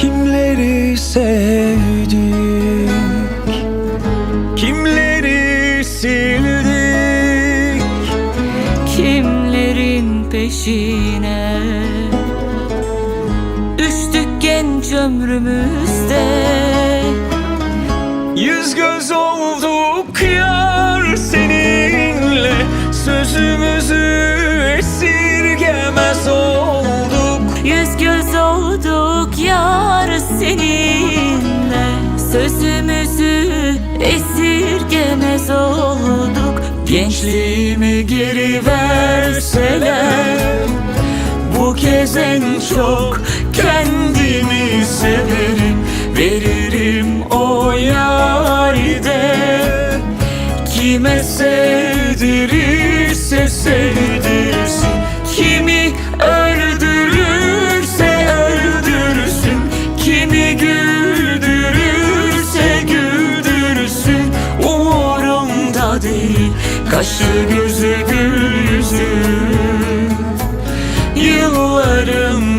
Kimleri sevdik? Kimleri sildik? Kimlerin peşine? Düştük genç ömrümüzde. Yüz göz olduk yar seninle. Sözümüzü Sözümüzü esirgemez olduk. Gençliğimi geri verseler Bu kez en çok kendimi severim. Veririm o yaride Kime sevdirirse Kaşı gözü gül yüzü Yıllarım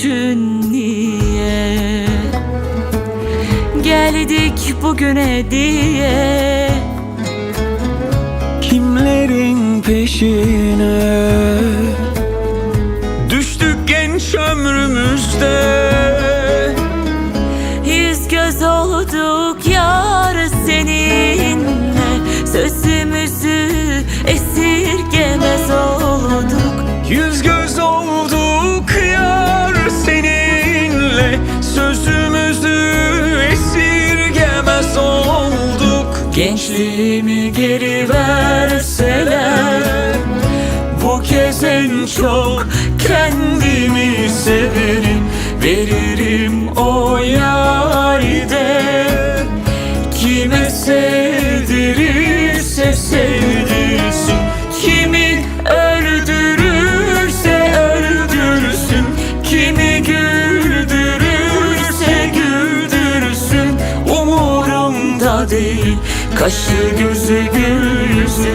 düşün niye? Geldik bugüne diye. Kimlerin peşine? Düştük genç ömrümüzde. Yüz göz olduk yar seninle. Sözümüzü esirgemez olduk. Yüz göz Gençliğimi geri verseler Bu kez en çok kendimi severim. Veririm o yaride Kime sevdirirse sevdirsin. Kimi öldürürse öldürsün Kimi güldürürse güldürsün. Umurumda değil Kaşı gözü gül yüzü